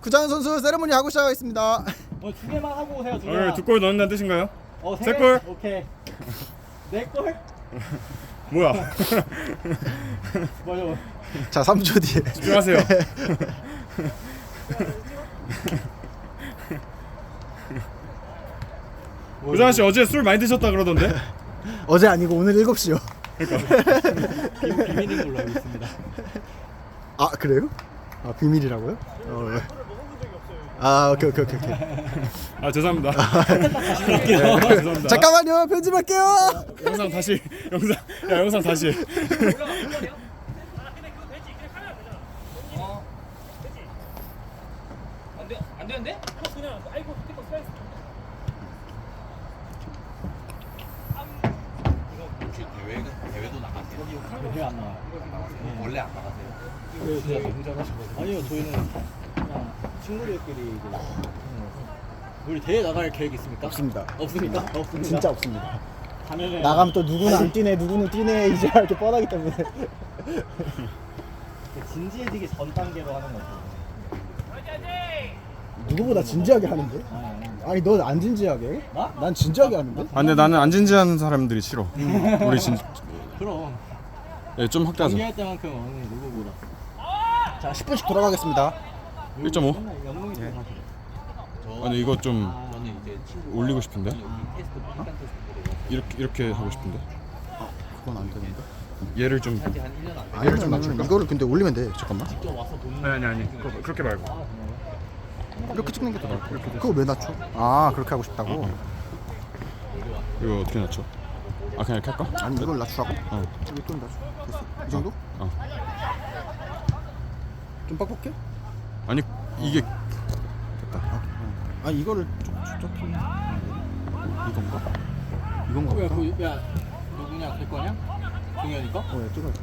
구장 선수 세레모니 하고 시작하겠습니다. 어, 두 개만 하고 오세요. 두 오늘 개만. 두 골 넣는다는 뜻인가요? 어, 세? 골. 오케이. 네 골? 뭐야? 뭐요? 자, 3초 뒤에. 집중하세요. 우정아 씨 어제 술 많이 드셨다 그러던데? 어제 아니고 오늘 7시요. 비밀인 걸로 알고 있습니다. 아, 그래요? 아, 비밀이라고요? 어. 네. 아, 오케이 오케이 오케이. 오케이. 아 죄송합니다. 아, 죄송합니다. 잠깐만요. 편집할게요. 영상 다시 영상 야 영상 다시. 안돼 안 되는데? 그냥 아이고 스티커 슬라이 혹시 대회 대회도 나가세요? 왜안 나와요? 원래 안 나가세요? 왜 진짜 너무 잘하셔가지고. 아니요, 저희는 그냥 친구들끼리 이제 거라서. 우리 대회 나갈 계획 있습니까? 없습니다. 없습니까? 없습니다. 진짜 없습니다. 가면은 나가면 또 누구는 안 뛰네, 누구는 뛰네 이제 이렇게 뻔하기 때문에. 진지해지기 전 단계로 하는 거죠. 누구보다 진지하게 하는데? 아니, 아니. 너안 진지하게? 나? 난 진지하게 하는데? 아 근데 나는 안 진지한 사람들이 싫어. 우리 진, 그럼 예, 좀 확대하자. 경기할 때만큼 어느 누구보다. 자, 10분씩 돌아가겠습니다. 1.5? 맨날 영웅이 네. 아니 이거 좀 저는 이제 친구 올리고 싶은데 테스트 테스트 보러 이렇게 이렇게 하고 싶은데 그건 안 되는데. 얘를 좀 한 1년 안 아, 얘를 좀 낮출까? 이거를 근데 올리면 돼. 잠깐만. 직접 와서 보는 아니 아니 아니 그렇게 말고 아? 이렇게 찍는 게 더 나아. 그거 왜 낮춰? 아, 그렇게 하고 싶다고? 이거 어떻게 낮춰? 아 그냥 이렇게 할까? 아니, 이걸 낮추라고? 어. 이거 좀 낮춰. 됐어? 이 정도? 어. 좀 빡빡해? 아니 이게 아 이거를 좀 조금 이건가? 이건가 야, 보다. 그, 야, 누구냐? 될 거냐? 동현이 거? 어, 야, 찍어야 돼.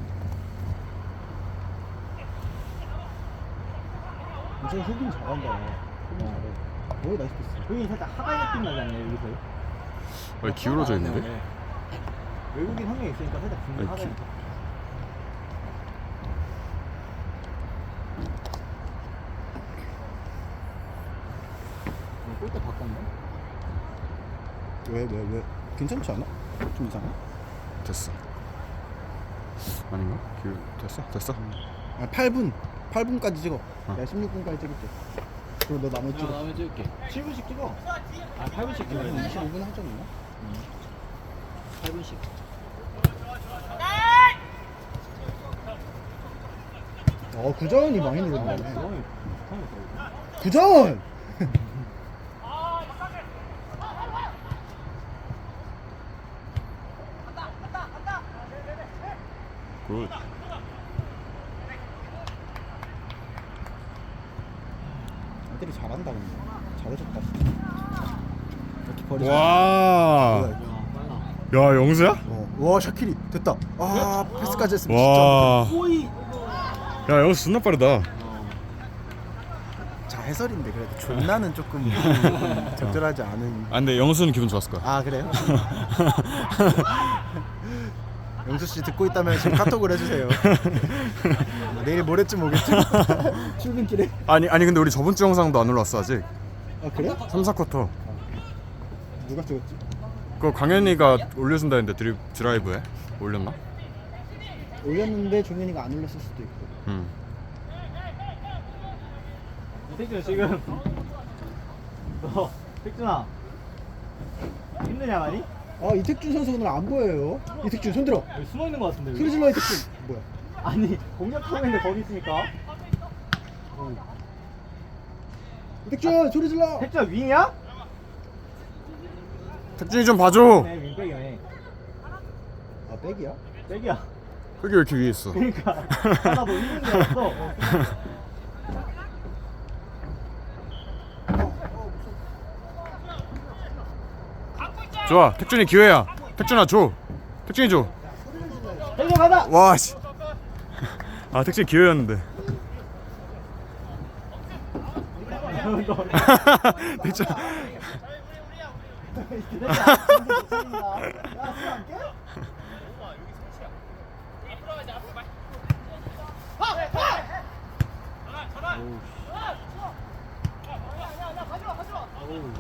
진짜 흡인 잘한다. 나이스 패스. 동현이 살짝 하가이 느낌 나지 않냐, 여기서? 왜 기울어져 있는데? 네. 외국인 한 명 있으니까 살짝 아니, 중간 하가이 기- 느낌. 어, 골대 바꿨네? 왜, 왜, 왜? 괜찮지 않아? 좀 이상해. 됐어 아닌가? 기울 됐어? 됐어? 아, 8분. 8분까지 찍어. 어. 내가 16분까지 찍을게. 그리고 너 나머지 야, 찍어. 다음에 찍을게. 7분씩 찍어. 아, 8분씩 찍어. 한 25분 하지 않나? 8분씩. 어, 구자원이 많이 늘었네. 구자원! 굿 애들이 잘한다, 근데. 잘해줬다, 진짜. 이렇게 버리지 와. 야, 영수야? 어. 와, 샤키리. 됐다. 아, 패스까지 했으면 와. 꼬이! 야 영수 존나 빠르다. 어. 진짜. 자, 해설인데 그래도 존나는 조금 적절하지 않은. 아 근데 영수는 기분 좋았을 거야. 아, 그래요? 영수 씨 듣고 있다면 지금 카톡을 해주세요. 내일 모레쯤 오겠죠? 출근길에. 아니 아니 근데 우리 저번 주 영상도 안 올랐어 아직. 아 그래? 3, 4쿼터. 누가 찍었지? 그거 강현이가 올려준다 했는데 드리, 드라이브에 올렸나? 올렸는데 종현이가 안 올렸을 수도 있고. 응. 이택준 지금 너 택준아 힘드냐 많이? 아 이택준 선수 오늘 안 보여요. 이택준 손 들어. 여기 숨어 있는 거 같은데 소리 여기? 질러 이택준. 아니 공격하고 있는데 거기 있으니까 이택준 소리 질러. 택준아 윙이야? 택준이 좀 봐줘. 네 윙백이네 아 백이야? 백이야 여기 왜 이렇게 위에 있어? 그러니까 줄 알았어 좋아. 택준이 기회야. 택준아 줘. 택준이 줘. 택준 가다! 와 씨. 아 택시 기회였는데 택시 오우.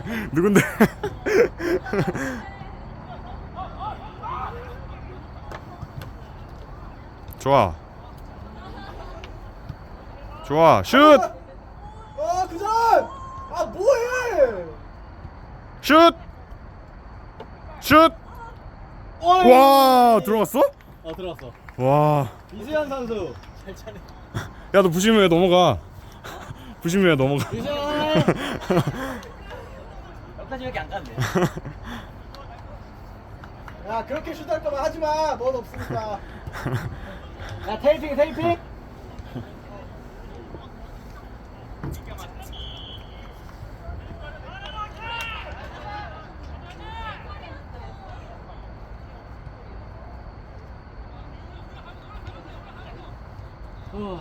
누군데? 좋아. 좋아. 슛! 아 그전. 아 뭐해? 슛! 슛! 어이. 와, 들어갔어? 어 들어갔어. 와. 이수현 선수. 잘 차네. 야, 너 부심해 왜 넘어가? 부심해 왜 넘어가? 이수현. 여기까지밖에 안 갔네. 야 그렇게 슛할 거면 하지 마. 넌 없으니까. 야 테이핑 테이핑. 우와.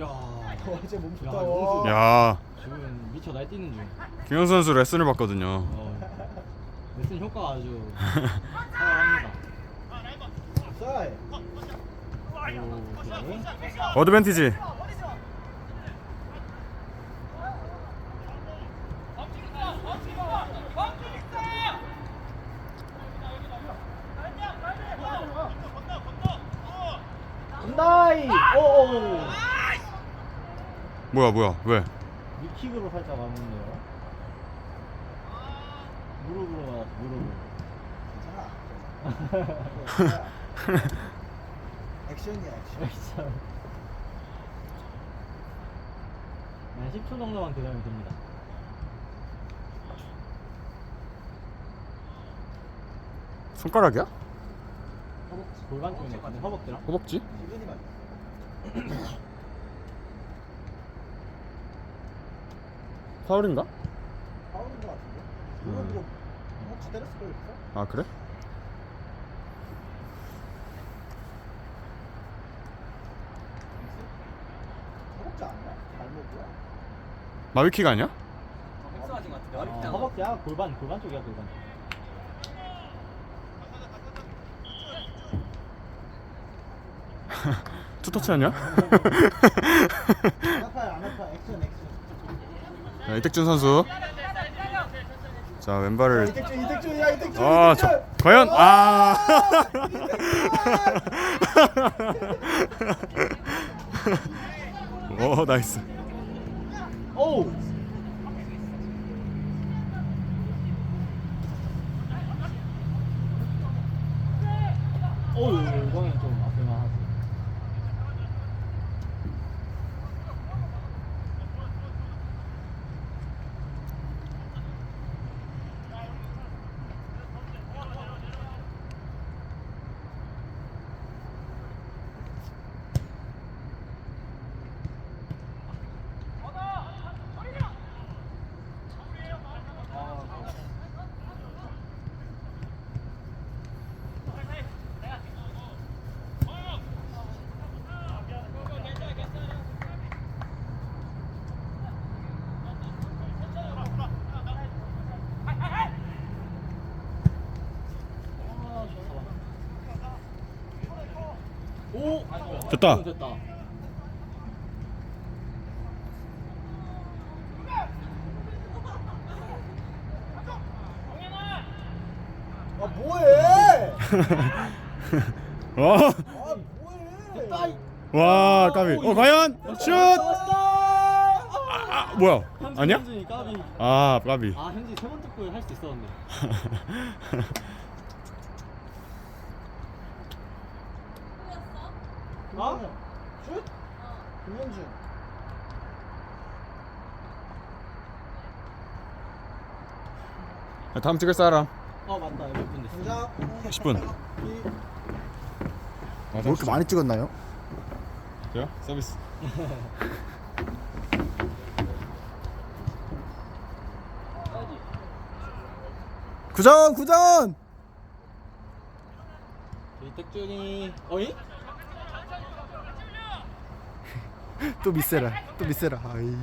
야, 어제 몸 좋다. 야, 지금 미쳐 날뛰는 중. 김현 선수 레슨을 받거든요. 어. 레슨 효과가 아주 살아납니다. 어드밴티지. 온다이. 오오. 뭐야, 뭐야, 왜? 미킥으로 살짝 맞는데요. 무릎으로 맞았어. 무릎으로. 괜찮아. 액션이야 액션. 진짜. 한 10초 정도만 기다리면 됩니다. 손가락이야? 허벅지 골반 같은데 허벅지랑? 허벅지? 맞. 파울인가? 파울인 거 같은데. 이거 음. 이거 혹시 때렸을 거 있어? 아, 그래? 허벅지 아니야? 발목이야? 마비키가 아니야? 엑스하신 것 같은데. 어, 어렵지 않아. 허벅지야 골반 골반 쪽이야 골반. 투터치 아니야? 안 아파요 안 아파. 액션 액션. 자, 이택준 선수. 자, 왼발을. 이택준 이택준 야 이택준. 아, 이택준! 저, 과연 아. 오, 나이스. 오. 오 이거는 좀 아플만 하지. 오! 됐다. 오, 됐다. 아 뭐해? 와, 아 뭐해? 따이. 와, 까비. 어, 과연 슛. 왔다. 아, 뭐야? 아니야? 까비. 아, 까비. 아 현지 세 번째 골할수 있었는데. 어? 슛? 김현준. 다음 찍을 사람. 어 맞다 몇 분 됐어. 등장. 10분. 이뭐 이렇게 많이 찍었나요? 그래요? 서비스. 구전 구전 이택준이 어이? 또 미세라 또 미세라 아이.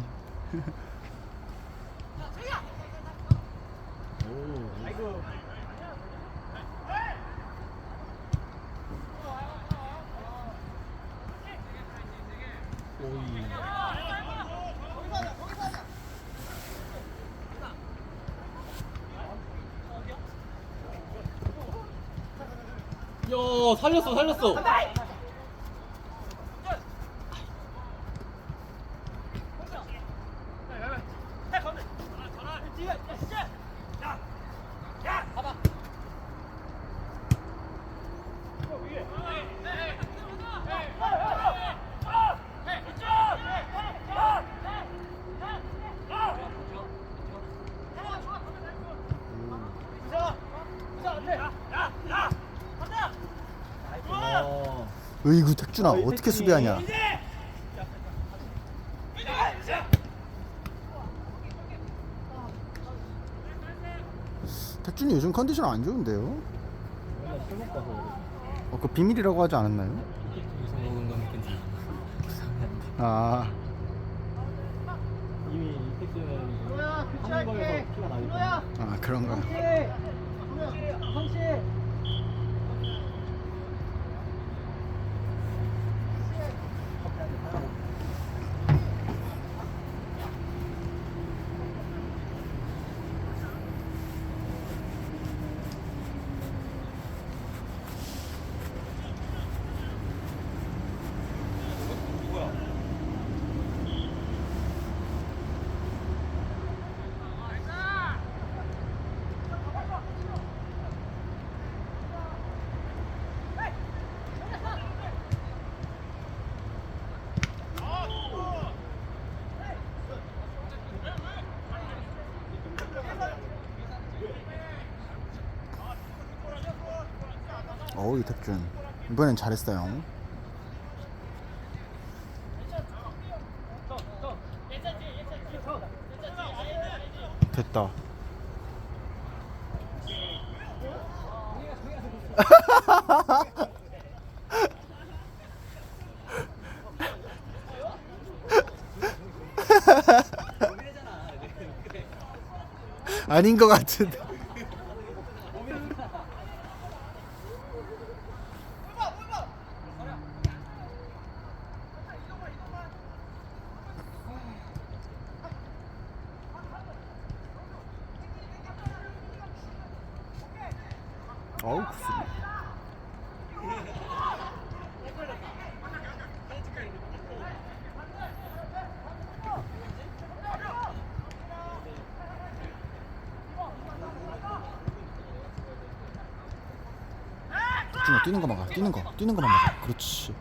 살렸어 살렸어. 이구 택준아 어떻게 수비하냐 택준이 요즘 컨디션 안 좋은데요? 맨날 술 먹고 와서 그래. 어, 그 비밀이라고 하지 않았나요? 여기서 먹은 건 괜찮아. 아 이미 이택준은 거에서 피가 나기 때문에. 아 그런가 이택준 이번엔 잘했어요 됐다. 아닌 것 같은데 어우 구슬 뛰는 거 막아 뛰는 거 뛰는 거만 막아. 그렇지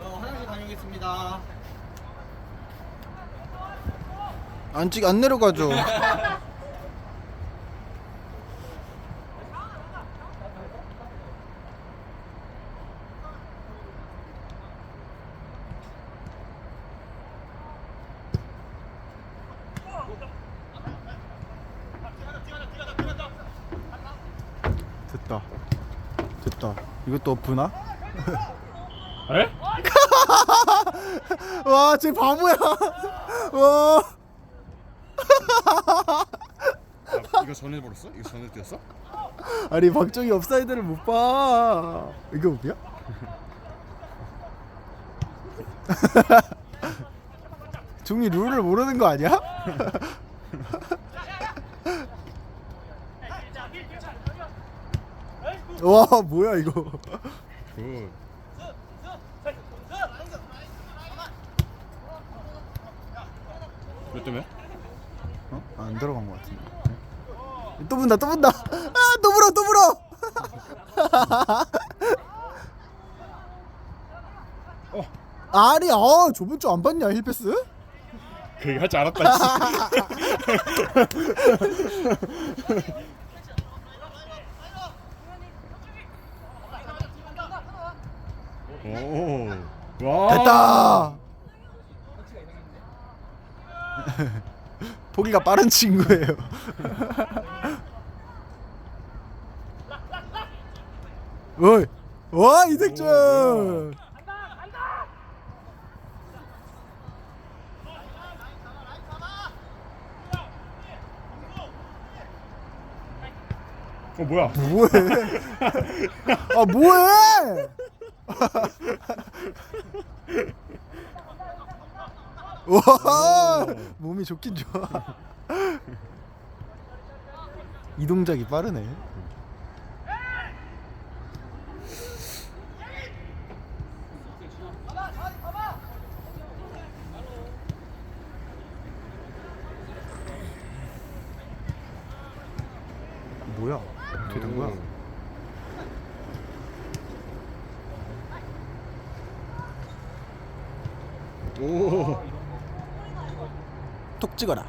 어, 화장실 다녀오겠습니다. 안 찍, 안 내려가죠 됐다 됐다 이것도 오프나? 에? 와, 쟤 바보야. 와. 아, 이거 전에 벌었어? 이거 전에 뛰었어? 아니, 박정희 업사이드를 못 봐. 이게 오비야? 종이 룰을 모르는 거 아니야? 와, 뭐야 이거? 굿. 몇 대면? 어? 안 들어간 것 같은데. 또 분다 또 분다 아또 불어 또 불어 아니 아 저번 주 안 봤냐 힐패스? 그 얘기 할줄 알았다 씨. 오. 와. 됐다 보기가 빠른 친구예요 어이 와 이득준 어 뭐야? 뭐해? 아 뭐해? 와 몸이 좋긴 좋아. 이 동작이 빠르네 뭐야 어떻게 된 거야 오. 톡 찍어라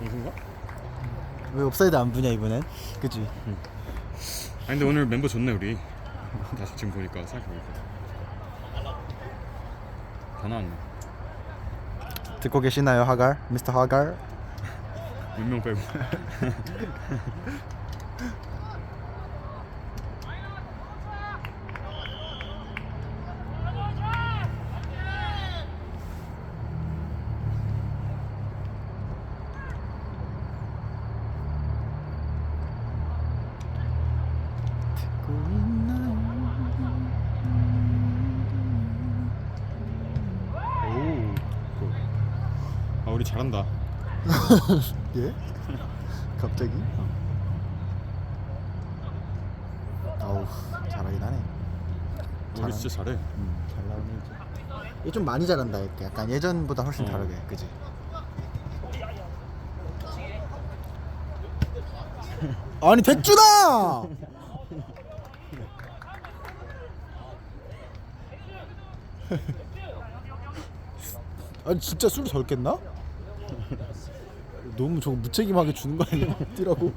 무슨가? 왜 옵사이드 안 부냐 이번엔 그치 아니 근데 오늘 멤버 좋네 우리. 다시 지금 보니까 생각해 보니까. 다 나왔네. 듣고 계시나요 하갈 미스터 하갈 몇 명 빼고. 오. 아 우리 잘한다. 예? 갑자기? 잘하긴 하네 우리 잘하네. 진짜 잘해. 음, 잘 나오네 이제 얘좀 많이 잘한다 이렇게 약간 예전보다 훨씬 어. 다르게 그지? 아니 백준아! 아니 진짜 술 덜 깼나? 너무 저거 무책임하게 주는 거 아니야? 뛰라고?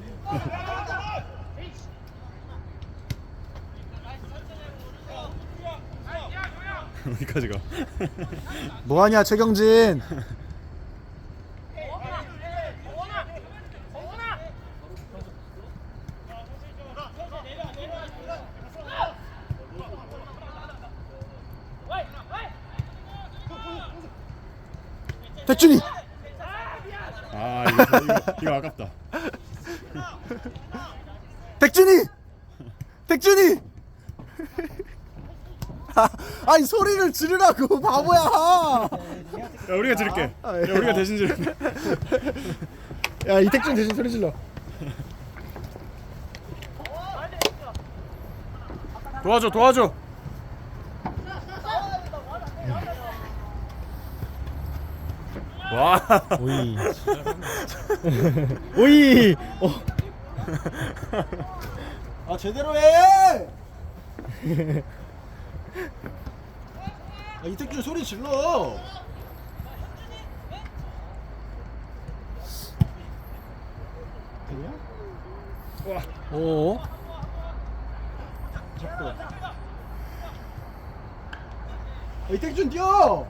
어디까지 가? 뭐하냐 최경진 백준이 아 이거 이거, 이거 아깝다. 백준이 백준이 아, 아니 소리를 지르라고 바보야 야 우리가 지를게. 야 아, 예. 우리가 대신 지를게. 야 이택준 대신 소리 질러 도와줘 도와줘. 와. 오이 오이 어. 아 제대로 해 아, 이택준 소리 질러. 오 아, 이택준 뛰어!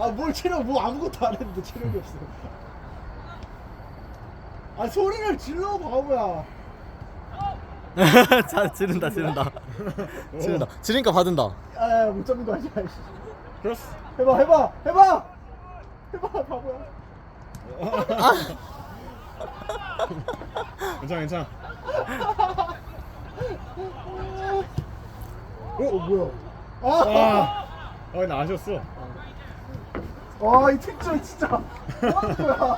아 뭘 체력 뭐 아무것도 안 했는데 체력이 없어. 아 소리를 질러 바보야. 잘 지른다 지른다 지른다 지르니까 받은다 아못 잡는 거 아니야 이씨. 크로스. 해봐 해봐 해봐 해봐 바보야 괜찮아 괜찮아. 어, 어 뭐야 아, 와. 아나 아쉬웠어. 아, 이 택준 진짜 뭐 하는 거야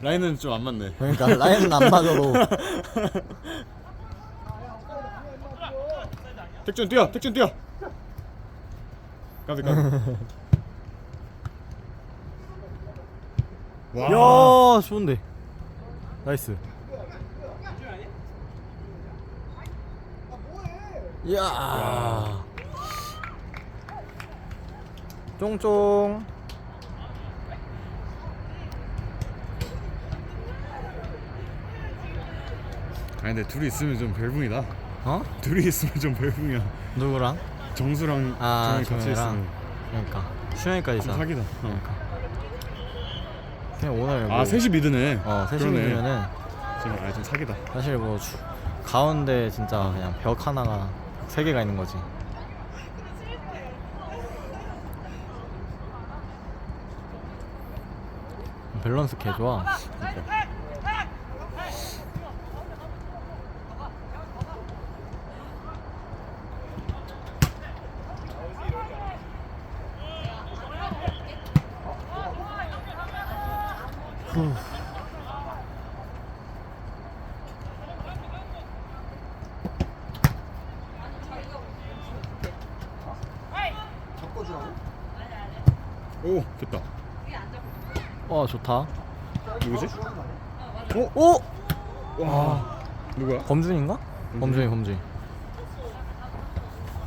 라인은 좀 안 맞네. 그러니까 라인은 안 맞아도 택준 뛰어, 택준 뛰어. 까비 까비. 와. 야 좋은데 나이스 이야 쫑쫑 근데 둘이 있으면 좀 벨붕이다. 어? 둘이 있으면 좀 벨붕이야. 누구랑? 정수랑 아, 정이 같이 정이랑. 있으면 그러니까 수영이까지 좀 있어 사기다. 어. 그러니까 그냥 오늘 아 뭐- 셋이 미드네. 어 셋이 그러네. 미면은 좀, 아, 좀 사기다. 사실 뭐 주- 가운데 진짜 그냥 벽 하나가 세 개가 있는 거지. 밸런스 개 좋아. 후. 오 됐다. 와 좋다. 누구지? 오 오. 와 누구야? 범준인가? 범준이 범준이.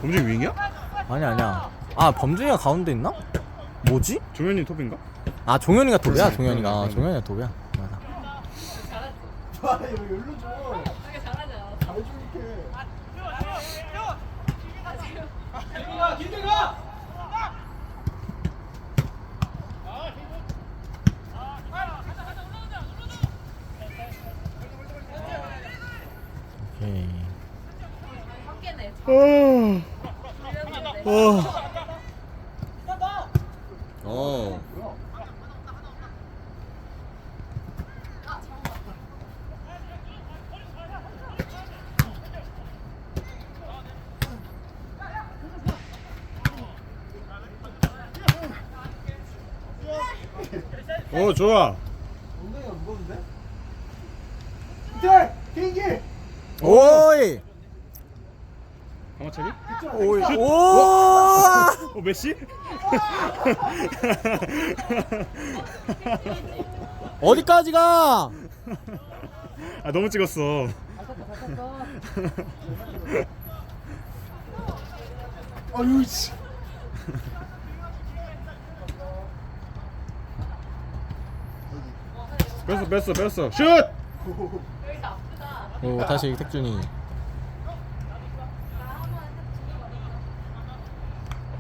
범준 윙이야? 아니 아니야. 아 범준이가 가운데 있나? 뭐지? 종현이 톱인가? 아 종현이가 톱이야. 그렇지. 종현이가 아, 그러네. 종현이가 톱이야. 맞아. 김대가 김대가 오케이. 어. 오 좋아. 엉덩이가 무거운데? 이탈! 개인기! 오이. 강화차기? 오이. 오. 어 메시? 어디까지 가? 아 너무 찍었어. 아유 씨 뺐어 뺐어 뺐어. 슛! 오 다시 택준이.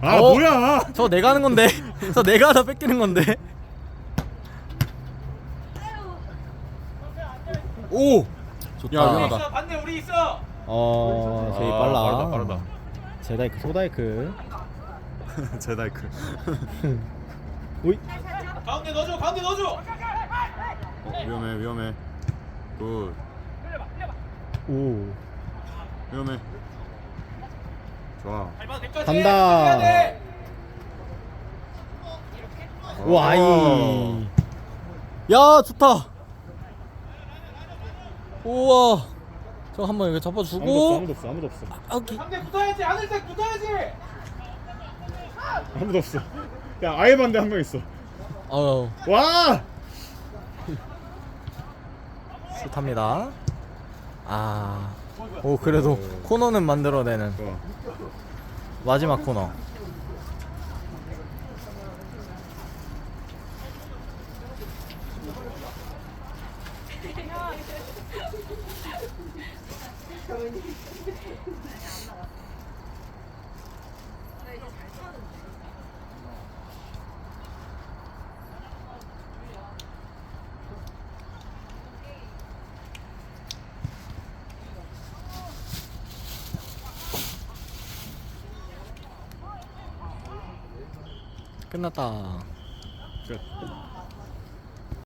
아 어? 뭐야? 저 내가 하는 건데. 저 내가 하다 뺏기는 건데. 오. 좋다. 야, 위험하다. 있어 반대 우리 있어 어, 제이 아, 빨라. 빠르다, 빠르다. 제다이크 소다이크. 제다이크. 오이. 가운데 넣어줘 가운데 넣어줘 어, 위험해 위험해. 굿. 오. 위험해. 좋아. 간다. 어. 와이. 야 좋다. 우와. 저 한번 아무도 없어 잡아주고. 아무도 없어 아무도 없어 아, 오케이. 반대 붙어야지 하늘 색 붙어야지 아무도 없어. 야 아예 반대 한 명 있어. 어우. 와. 슛합니다. 아. 오 그래도 코너는 만들어내는 좋아. 마지막 코너. た。